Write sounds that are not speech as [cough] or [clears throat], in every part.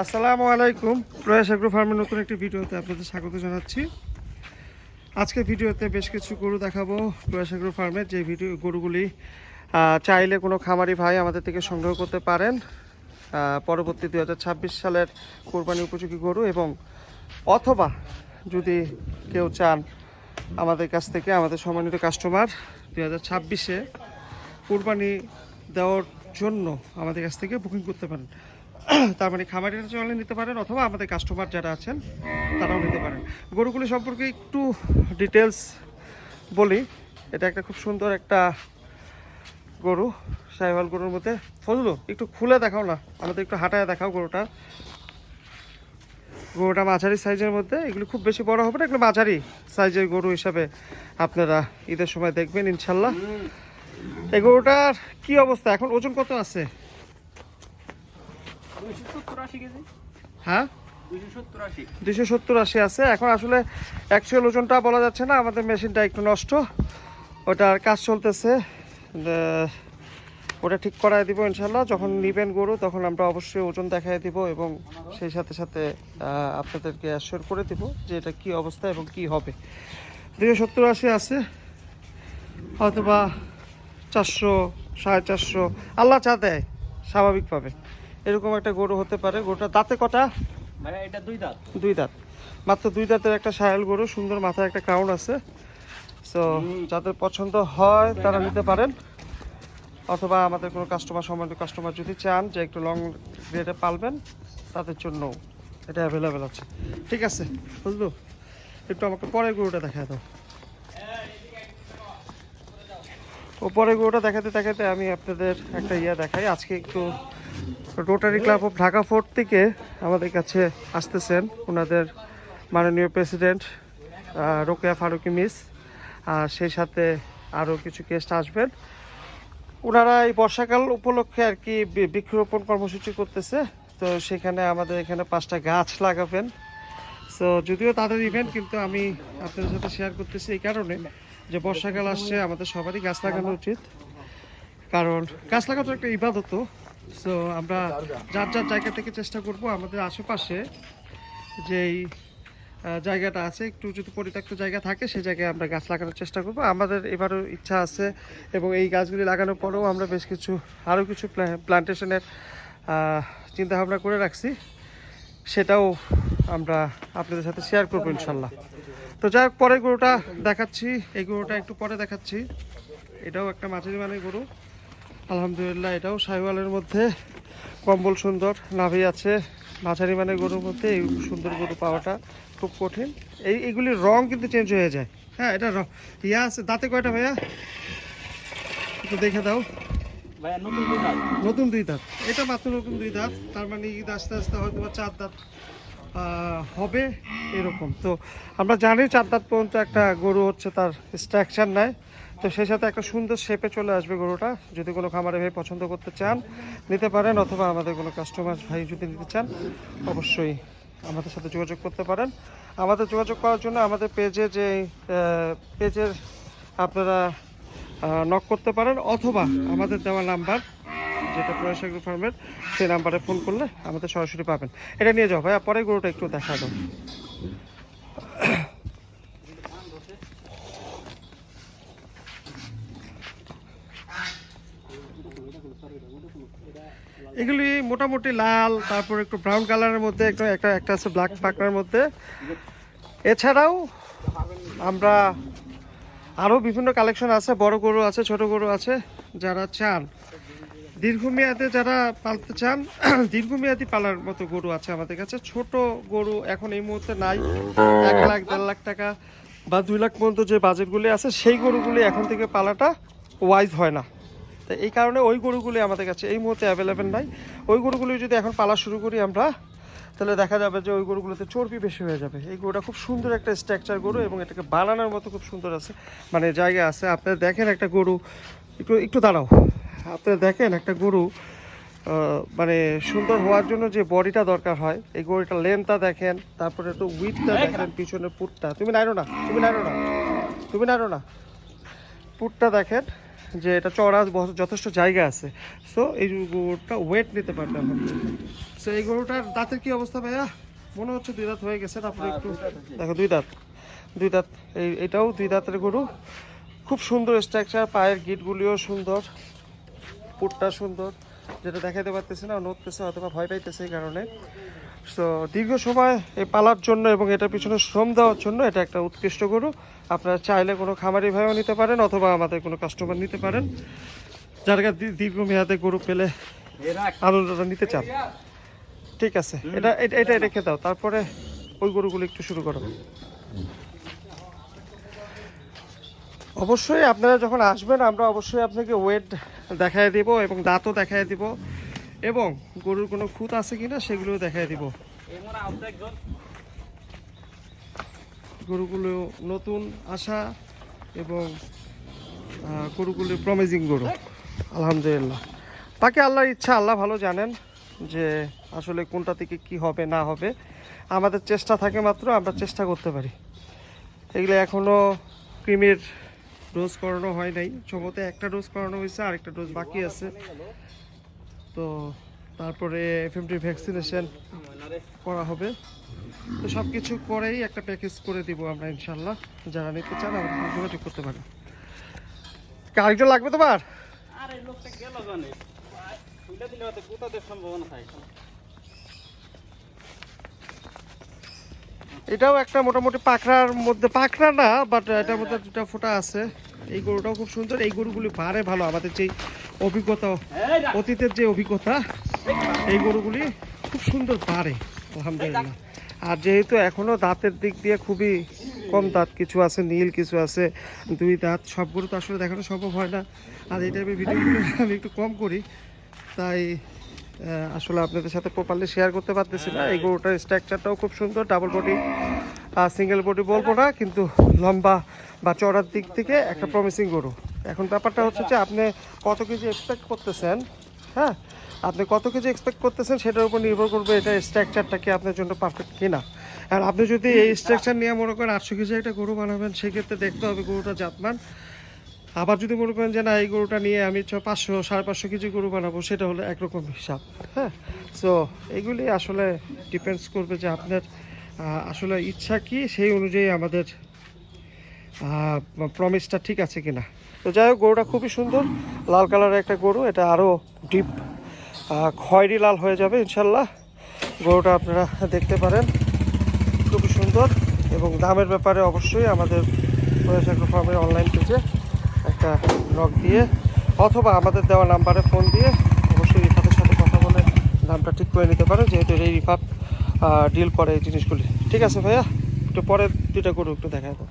আসসালামু আলাইকুম। প্রয়াস এগ্রো ফার্মের নতুন একটি ভিডিওতে আপনাদের স্বাগত জানাচ্ছি। আজকে ভিডিওতে বেশ কিছু গরু দেখাবো প্রয়াস এগ্রো ফার্মের যে ভিডিও গরুগুলি চাইলে কোনো খামারি ভাই আমাদের থেকে সংগ্রহ করতে পারেন। পরবর্তী দু হাজার ছাব্বিশ সালের কোরবানি উপযোগী গরু এবং অথবা যদি কেউ চান আমাদের কাছ থেকে, আমাদের সম্মানিত কাস্টমার দু হাজার ছাব্বিশে কোরবানি দেওয়ার জন্য আমাদের কাছ থেকে বুকিং করতে পারেন। [coughs] তার মানে খামারিরা চলে নিতে পারেন অথবা আমাদের কাস্টমার যারা আছেন, তারাও নিতে পারেন। গরুগুলি সম্পর্কে একটু ডিটেলস বলি। এটা একটা খুব সুন্দর একটা গরু, সাইওয়াল গরুর মধ্যে। ফজলু, একটু খুলে দেখাও না, আমাদের একটু হাঁটায় দেখাও গরুটা। গরুটা মাঝারি সাইজের মধ্যে, এগুলো খুব বেশি বড় হবে না, এগুলো মাঝারি সাইজের গরু হিসাবে আপনারা ঈদের সময় দেখবেন, ইনশাল্লাহ। এই গরুটার কি অবস্থা? এখন ওজন কত আছে দুইশো সত্তর আশি কেজি হ্যাঁ? দুশো সত্তর আশি। আছে। এখন আসলে অ্যাকচুয়াল ওজনটা বলা যাচ্ছে না আমাদের মেশিনটা একটু নষ্ট। ওটার কাজ চলতেছে। ওটা ঠিক করায় দিব ইনশাল্লাহ যখন নিবেন গরু তখন আমরা অবশ্যই ওজন দেখায় দিব এবং সেই সাথে সাথে আপনাদেরকে অ্যাসিওর করে দিব যে এটা কি অবস্থা এবং কি হবে। দুশো সত্তর আশি আছে। হয়তোবা চারশো সাড়ে চারশো। আল্লাহ চা দেয় স্বাভাবিকভাবে। এরকম একটা গরু হতে পারে। গরুটা দাঁতে কটা? ভাইয়া এটা দুই দাঁত। দুই দাঁত। মাত্র দুই দাঁতের একটা সায়াল গরু সুন্দর মাথায় একটা ক্রাউন আছে। সো যাদের পছন্দ হয় তারা নিতে পারেন। অথবা আমাদের কোনো কাস্টমার সম্বন্ধে কাস্টমার যদি চান যে একটু লং রেটে পালবেন তাদের জন্য এটা অ্যাভেলেবেল আছে। ঠিক আছে বুঝলো? একটু আমাকে পরের গরুটা দেখা দাও। ও পরের গরুটা দেখাতে দেখাতে আমি আপনাদের একটা ইয়া দেখাই। আজকে একটু rotary club of Dhaka fort থেকে আমাদের কাছে আসতেছেন ওনাদের মাননীয় প্রেসিডেন্ট রোকেয়া ফারুকি মিস, আর সেই সাথে আরও কিছু গেস্ট আসবেন। ওনারা এই বর্ষাকাল উপলক্ষে আর কি বৃক্ষরোপণ কর্মসূচি করতেছে। তো সেখানে আমাদের এখানে পাঁচটা গাছ লাগাবেন। সো যদিও তাদের ইভেন্ট কিন্তু আমি আপনাদের সাথে শেয়ার করতেছি এই কারণে যে বর্ষাকাল আসছে, আমাদের সবারই গাছ লাগানো উচিত। কারণ গাছ লাগানো একটা ইবাদত সো আমরা যার যার জায়গা থেকে চেষ্টা করব, আমাদের আশেপাশে যেই জায়গাটা আছে, একটু যদি পরিত্যক্ত জায়গা থাকে সেই জায়গায় আমরা গাছ লাগানোর চেষ্টা করব। আমাদের এবারও ইচ্ছা আছে এবং এই গাছগুলি লাগানোর পরেও আমরা বেশ কিছু, আরও কিছু প্লান্টেশনের চিন্তা ভাবনা করে রাখছি। সেটাও আমরা আপনাদের সাথে শেয়ার করব ইনশাল্লাহ। তো যাই হোক, পরের গরুটা দেখাচ্ছি। এই গরুটা একটু পরে দেখাচ্ছি। এটাও একটা মাঝারি মানে গরু। আলহামদুলিল্লাহ এটাও সাইওয়ালের মধ্যে কম্বল সুন্দর নাভি আছে মাঝারি মানে গরুর মধ্যে এই সুন্দর গরু পাওয়াটা খুব কঠিন। এই এইগুলির রং কিন্তু চেঞ্জ হয়ে যায়। হ্যাঁ এটা রং। ইয়া আছে দাঁতে কয়টা ভাইয়া? একটু দেখে দাও। নতুন দুই দাঁত। নতুন দুই দাঁত। এটা মাত্র নতুন দুই দাঁত তার মানে ঈদ আস্তে আস্তে হয়তো বা চার দাঁত হবে এরকম। তো আমরা জানি চার দাঁত পর্যন্ত একটা গরু হচ্ছে তার স্ট্রাকচার নেয় তো সেই সাথে একটা সুন্দর শেপে চলে আসবে গরুটা। যদি কোনো খামারে ভাই পছন্দ করতে চান, নিতে পারেন অথবা আমাদের কোনো কাস্টমার ভাই যদি নিতে চান, অবশ্যই আমাদের সাথে যোগাযোগ করতে পারেন। আমাদের যোগাযোগ করার জন্য আমাদের পেজে যে পেজের আপনারা নক করতে পারেন অথবা আমাদের দেওয়া নাম্বার যেটা প্রয়াস এগ্রো ফার্মের, সেই নাম্বারে ফোন করলে আমাদের সরাসরি পাবেন। এটা নিয়ে যাও ভাইয়া, পরে গরুটা একটু দেখা দাও এগুলি মোটামুটি লাল, তারপর একটু ব্রাউন কালারের মধ্যে, একটু একটা একটা আছে ব্ল্যাক পাকনার মধ্যে। এছাড়াও আমরা আরও বিভিন্ন কালেকশন আছে, বড় গরু আছে, ছোট গরু আছে, যারা চান। দীর্ঘমেয়াদে যারা পালতে চান, [clears throat] দীর্ঘমেয়াদী পালার মতো গরু আছে আমাদের কাছে। ছোট গরু এখন এই মুহূর্তে নাই। এক লাখ, দেড় লাখ টাকা বা দুই লাখ পর্যন্ত যে বাজেটগুলি আছে, সেই গরুগুলি এখন থেকে পালাটা ওয়াইজ হয় না। তো এই কারণে ওই গরুগুলি আমাদের কাছে এই মুহূর্তে অ্যাভেলেবেল নাই। ওই গরুগুলি যদি এখন পালা শুরু করি আমরা তাহলে দেখা যাবে যে ওই গরুগুলোতে চর্বি বেশি হয়ে যাবে। এই গরুটা খুব সুন্দর একটা স্ট্রাকচার গরু এবং এটাকে বানানোর মতো খুব সুন্দর আছে। মানে জায়গা আছে। আপনারা দেখেন একটা গরু একটু একটু দাঁড়াও। আপনারা দেখেন একটা গরু মানে সুন্দর হওয়ার জন্য যে বডিটা দরকার হয় এই গরুটা লেন্থটা দেখেন তারপরে একটু উইথটা দেখেন পিছনের পুটটা। তুমি নাড়ো না তুমি নাড়ো না তুমি নাড়ো না। পুটটা দেখেন। যে এটা চড়া যথেষ্ট জায়গা আছে। সো এই গরুটা ওয়েট নিতে পারবে আলহামদুলিল্লাহ সো এই গরুটার দাঁতের কি অবস্থা ভাইয়া? মনে হচ্ছে দুই দাঁত হয়ে গেছে তারপরে হ্যাঁ, একটু হয়েছে। দেখো দুই দাঁত। দুই দাঁত। এই এটাও দুই দাঁতের গরু। খুব সুন্দর স্ট্রাকচার পায়ের গিটগুলিও সুন্দর। পুটটা সুন্দর। যেটা দেখাতে পারতেছে না, নড়তেছে অথবা ভয় পাইতেছে এই কারণে। তো দীর্ঘ সময় এই পালার জন্য এবং এটার পিছনে শ্রম দেওয়ার জন্য এটা একটা উৎকৃষ্ট গরু। আপনারা চাইলে কোনো খামারি ভাইও নিতে পারেন অথবা আমাদের কোনো কাস্টমার নিতে পারেন। যার কাছে দী- দীর্ঘমেয়াদে গরু পেলে আনন্দটা নিতে চান। ঠিক আছে। এটা এটা রেখে দাও। তারপরে ওই গরুগুলো একটু শুরু করো। অবশ্যই আপনারা যখন আসবেন, আমরা অবশ্যই আপনাকে ওয়েট দেখায় দিব এবং দাঁতও দেখায় দিব। এবং গরুর কোনো খুঁত আছে কিনা সেগুলোও দেখায় দিব। গরুগুলো নতুন আসা এবং গরুগুলো প্রমেজিং গরু। আলহামদুলিল্লাহ। তাকে আল্লাহর ইচ্ছা, আল্লাহ ভালো জানেন যে আসলে কোনটা থেকে কি হবে, না হবে। আমাদের চেষ্টা থাকে মাত্র, আমরা চেষ্টা করতে পারি। এগুলো এখনও ক্রিমের ডোজ করানো হয় নাই। সম্ভবত একটা ডোজ করানো হয়েছে, আরেকটা ডোজ বাকি আছে। তো তারপরে এফএমটি ভ্যাকসিনেশন করা হবে। তো সব কিছু করেই একটা প্যাকেজ করে দিব আমরা ইনশাল্লাহ যারা নিতে চান আমাদের যোগাযোগ করতে পারেন। আরেকজন লাগবে তোমার? আর লোকটা গেল জানে। দিলে হয়তো কোথাদের সম্ভাবনা থাকে। এটাও একটা মোটামুটি পাখরার মধ্যে পাখরা না বাট এটার মধ্যে দুটা ফোঁটা আছে। এই গরুটাও খুব সুন্দর, এই গরুগুলি বাড়ে ভালো, আমাদের যেই অভিজ্ঞতা, অতীতের যে অভিজ্ঞতা, এই গরুগুলি খুব সুন্দর বাড়ে আলহামদুলিল্লাহ। আর যেহেতু এখনও দাঁতের দিক দিয়ে খুবই কম দাঁত, কিছু আছে নীল, কিছু আছে দুই দাঁত, সব গরু তো আসলে দেখানো সম্ভব হয় না। আর এই টাইপের ভিডিওগুলো আমি একটু কম করি, তাই আসলে আপনাদের সাথে প্রপারলি শেয়ার করতে পারতেছি না। এই গরুটার স্ট্রাকচারটাও খুব সুন্দর ডাবল বডি সিঙ্গেল বডি বলব না, কিন্তু লম্বা বা চড়ার দিক থেকে একটা প্রমিসিং গরু। এখন ব্যাপারটা হচ্ছে যে আপনি কত কেজি এক্সপেক্ট করতেছেন হ্যাঁ? আপনি কত কেজি এক্সপেক্ট করতেছেন সেটার উপর নির্ভর করবে এটা স্ট্রাকচারটা কি আপনার জন্য পারফেক্ট কিনা। আর আপনি যদি এই স্ট্রাকচার নিয়ে মনে করেন আটশো কেজি একটা গরু বানাবেন, সেক্ষেত্রে দেখতে হবে গরুটা জাতমান। আবার যদি মনে করেন যে না, এই গরুটা নিয়ে আমি ছ, পাঁচশো, সাড়ে পাঁচশো কেজি গরু বানাবো, সেটা হলো একরকম হিসাব হ্যাঁ? সো এগুলি আসলে ডিপেন্ডস করবে যে আপনার আসলে ইচ্ছা কি, সেই অনুযায়ী আমাদের প্রমিসটা ঠিক আছে কিনা। তো যাই হোক, গরুটা খুবই সুন্দর, লাল কালারের একটা গরু, এটা আরও ডিপ খয়েরি লাল হয়ে যাবে ইনশাল্লাহ গরুটা আপনারা দেখতে পারেন, খুবই সুন্দর এবং দামের ব্যাপারে অবশ্যই আমাদের ফার্মের অনলাইন পেজে একটা নক দিয়ে, অথবা আমাদের দেওয়া নাম্বারে ফোন দিয়ে অবশ্যই রিফাতের সাথে কথা বলে দামটা ঠিক করে নিতে পারেন, যেহেতু এই রিফাত ডিল করে এই জিনিসগুলি। ঠিক আছে ভাইয়া? একটু পরে দুইটা গরু একটু দেখাবো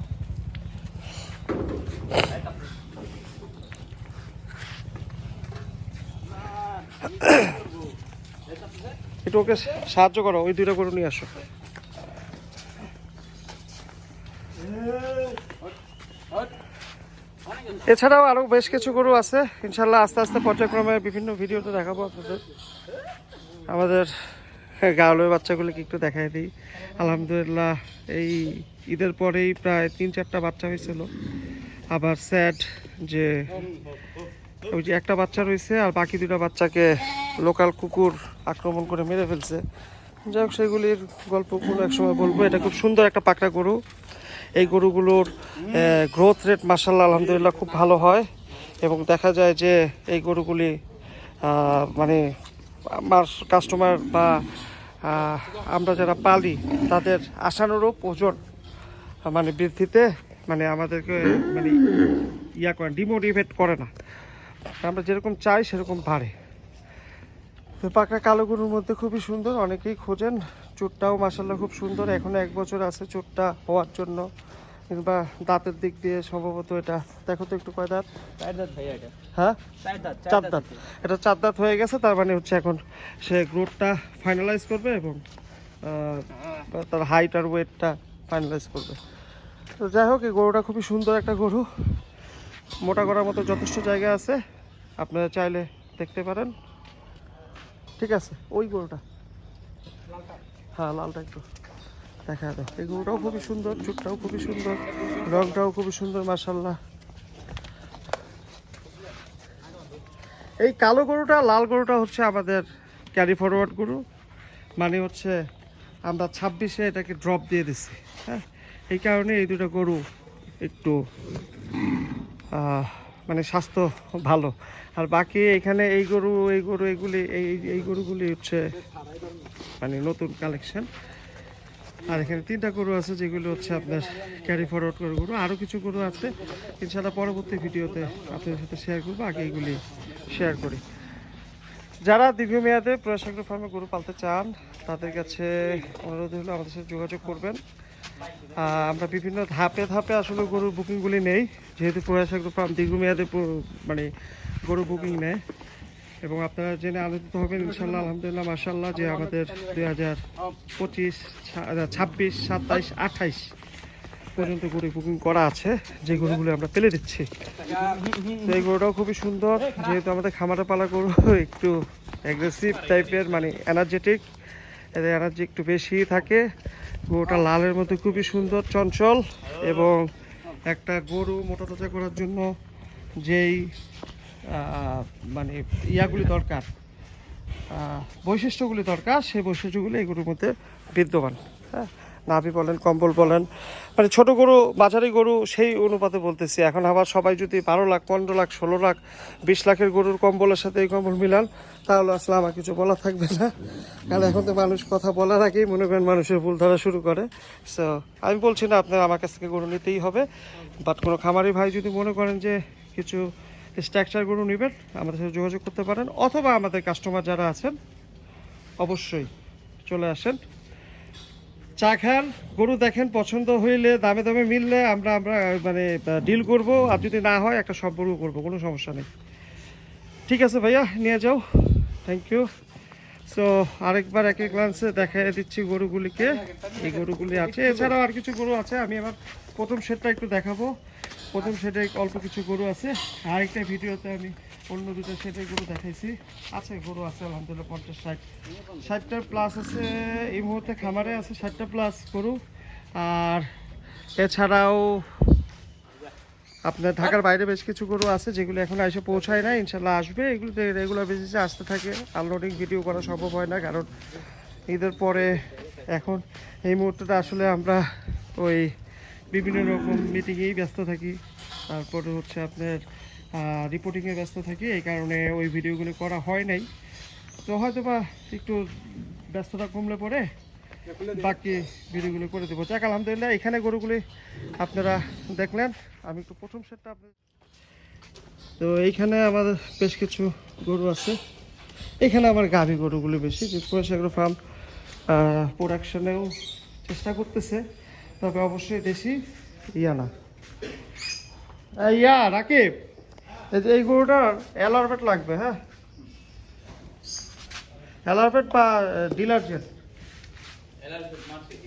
একটু ওকে সাহায্য করো, ওই দুইটা গরু নিয়ে আসো। এছাড়াও আরও বেশ কিছু গরু আছে। ইনশাল্লাহ আস্তে আস্তে পর্যায়ক্রমে বিভিন্ন ভিডিওতে দেখাবো আপনাদের। আমাদের গাওলের বাচ্চাগুলোকে একটু দেখাই দিই। আলহামদুলিল্লাহ, এই ঈদের পরেই প্রায় তিন চারটা বাচ্চা হয়েছিল। আবার স্যাড যে ওই যে একটা বাচ্চা রয়েছে আর বাকি দুটা বাচ্চাকে লোকাল কুকুর আক্রমণ করে মেরে ফেলছে। যাই হোক, সেগুলির গল্পগুলো কোনো এক সময় বলব। এটা খুব সুন্দর একটা পাকড়া গরু। এই গরুগুলোর গ্রোথ রেট মার্শাল্লাহ আলহামদুলিল্লাহ খুব ভালো হয়। এবং দেখা যায় যে এই গরুগুলি মানে আমার কাস্টমার বা আমরা যারা পালি, তাদের আশানুরূপ ওজন মানে বৃদ্ধিতে মানে আমাদেরকে মানে ইয়া করে ডিমোটিভেট করে না। আমরা যেরকম চাই, সেরকম বাড়ে। তো পাকড়া কালো গরুর মধ্যে খুবই সুন্দর অনেকেই খোঁজেন। চোটটাও মাসাল্লাহ খুব সুন্দর এখনও এক বছর আছে চোটটা হওয়ার জন্য। কিংবা দাঁতের দিক দিয়ে সম্ভবত এটা। দেখো তো একটু কয় দাঁত? হ্যাঁ? চার দাঁত এটা চার দাঁত হয়ে গেছে তার মানে হচ্ছে এখন সে গ্রোথটা ফাইনালাইজ করবে এবং তার হাইট আর ওয়েটটা ফাইনালাইজ করবে। তো যাই হোক এই গরুটা খুবই সুন্দর একটা গরু। মোটা করার মতো যথেষ্ট জায়গা আছে। আপনারা চাইলে দেখতে পারেন। ঠিক আছে, ওই গরুটা। হ্যাঁ লালটা একটু দেখা দাও এই গরুটাও খুবই সুন্দর, চুটটাও খুবই সুন্দর, রংটাও খুবই সুন্দর মার্শাল্লাহ এই কালো গরুটা, লাল গরুটা হচ্ছে আমাদের ক্যারি ফরওয়ার্ড গরু। মানে হচ্ছে আমরা ছাব্বিশে এটাকে ড্রপ দিয়ে দিছি হ্যাঁ? এই কারণে এই দুটো গরু একটু মানে স্বাস্থ্য ভালো। আর বাকি এখানে এই গরু এই গরু, এগুলি, এই এই গরুগুলি হচ্ছে মানে নতুন কালেকশন আর এখানে তিনটা গরু আছে, যেগুলো হচ্ছে আপনার ক্যারি ফরওয়ার্ড করে গরু। আরও কিছু গরু আছে ইনশাল্লাহ পরবর্তী ভিডিওতে আপনাদের সাথে শেয়ার করব, আগে এইগুলি শেয়ার করি। যারা দীর্ঘমেয়াদে প্রয়াসাগ্র ফার্মে গরু পালতে চান, তাদের কাছে অনুরোধ হলো আমাদের সাথে যোগাযোগ করবেন। আমরা বিভিন্ন ধাপে ধাপে আসলে গরুর বুকিংগুলি নেই। যেহেতু প্রয়াসাগ্র ফার্ম দীর্ঘমেয়াদে মানে গরু বুকিং নেয়। এবং আপনারা জেনে আনন্দিত হবেন, ইনশাল্লাহ, আলহামদুলিল্লাহ মাসাল্লাহ যে আমাদের দুই হাজার পঁচিশ ছাব্বিশ, সাতাইশ, আঠাইশ পর্যন্ত গরু বুকিং করা আছে। যে গরুগুলো আমরা পেলে দিচ্ছি। এই গরুটাও খুবই সুন্দর। যেহেতু আমাদের খামারে পালা গরু, একটু অ্যাগ্রেসিভ টাইপের মানে এনার্জেটিক এদের এনার্জি একটু বেশি থাকে। গরুটা লালের মধ্যে খুবই সুন্দর, চঞ্চল এবং একটা গরু মোটা তাজা করার জন্য যেই মানে ইয়াগুলি দরকার বৈশিষ্ট্যগুলি দরকার, সেই বৈশিষ্ট্যগুলি এই গরুর মধ্যে বিদ্যমান। হ্যাঁ? নাভি বলেন, কম্বল বলেন। মানে ছোট গরু মাঝারি গরু, সেই অনুপাতে বলতেছি। এখন আবার সবাই যদি বারো লাখ, পনেরো লাখ, ষোলো লাখ, বিশ লাখের গরুর কম্বলের সাথে এই কম্বল মিলান, তাহলে আসলে আমার কিছু বলা থাকবে না। কারণ এখন তো মানুষ কথা বলার আগেই মনে করেন মানুষের ভুল ধরা শুরু করে। সো আমি বলছি না, আপনার আমার কাছ থেকে গরু নিতেই হবে। বাট কোনো খামারি ভাই যদি মনে করেন যে কিছু স্ট্রাকচার গরু নেবেন, আমাদের সাথে যোগাযোগ করতে পারেন। অথবা আমাদের কাস্টমার যারা আছেন, অবশ্যই চলে আসেন। চা খান। গরু দেখেন, পছন্দ হইলে দামে দামে মিললে আমরা আমরা মানে ডিল করব। আর যদি না হয়, একটা সম্পর্ক করব, কোনো সমস্যা নেই। ঠিক আছে ভাইয়া, নিয়ে যাও। থ্যাংক ইউ সো আরেকবার এক এক গ্লান্সে দেখাই দিচ্ছি গরুগুলিকে। এই গরুগুলি আছে। এছাড়াও আর কিছু গরু আছে, আমি আমার প্রথম সেটটা একটু দেখাবো। প্রথম সেটে অল্প কিছু গরু আছে। আরেকটা ভিডিওতে আমি অন্য দুটো সেটে গরু দেখাইছি। আছে গরু আছে, আলহামদুলিল্লাহ, পঞ্চাশ ষাট। ষাটটা প্লাস আছে, এই মুহূর্তে খামারে আছে ষাটটা প্লাস গরু। আর এছাড়াও আপনার ঢাকার বাইরে বেশ কিছু গরু আছে যেগুলো এখন এসে পৌঁছায় না ইনশাল্লাহ আসবে। এগুলোতে রেগুলার বেসিসে আসতে থাকে। আনলোডিং ভিডিও করা সম্ভব হয় না, কারণ ঈদের পরে এখন এই মুহূর্তটা আসলে আমরা ওই বিভিন্ন রকম মিটিংয়েই ব্যস্ত থাকি। তারপরে হচ্ছে আপনার রিপোর্টিংয়ে ব্যস্ত থাকি, এই কারণে ওই ভিডিওগুলো করা হয় নাই। তো হয়তো বা একটু ব্যস্ততা কমলে পরে বাকি ভিডিওগুলো করে দেবো। যাক, আলহামদুলিল্লাহ, এখানে গরুগুলি আপনারা দেখলেন। আমি একটু প্রথম সেটটা আপনার তো এইখানে আমাদের বেশ কিছু গরু আছে। এখানে আমার গাভী গরুগুলি বেশি, যে ফার্ম প্রোডাকশনেও চেষ্টা করতেছে। তবে অবশ্যই দেশি ইয়া না। ইয়া রাকিব এই যে এই গরুটার অ্যালারবেট লাগবে হ্যাঁ? অ্যালারবেট বা ডিলারজেন্ট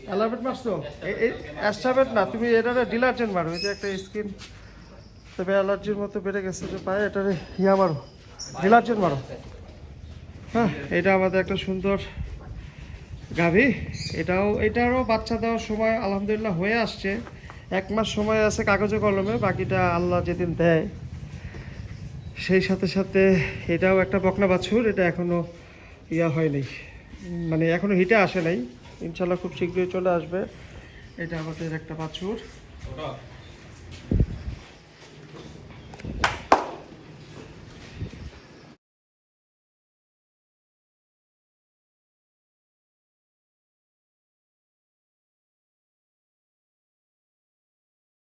অ্যালারবেট মারছো অ্যাস্টাবেট না তুমি এটারে ডিলারজেন্ট মারো এই যে একটা স্কিন। তবে অ্যালার্জির মতো বেড়ে গেছে যে পায়ে এটারে ইয়া মারো ডিলারজেন্ট মারো। হ্যাঁ এটা আমাদের একটা সুন্দর গাভী, এটাও, এটারও বাচ্চা দেওয়ার সময় আলহামদুলিল্লাহ হয়ে আসছে। এক মাস সময় আছে কাগজে কলমে, বাকিটা আল্লাহ যেদিন দেয়। সেই সাথে সাথে এটাও একটা বকনা বাছুর, এটা এখনও ইয়া হয়নি মানে এখনও হিটে আসে নাই। ইনশাল্লাহ খুব শীঘ্রই চলে আসবে। এটা আমাদের একটা বাছুর।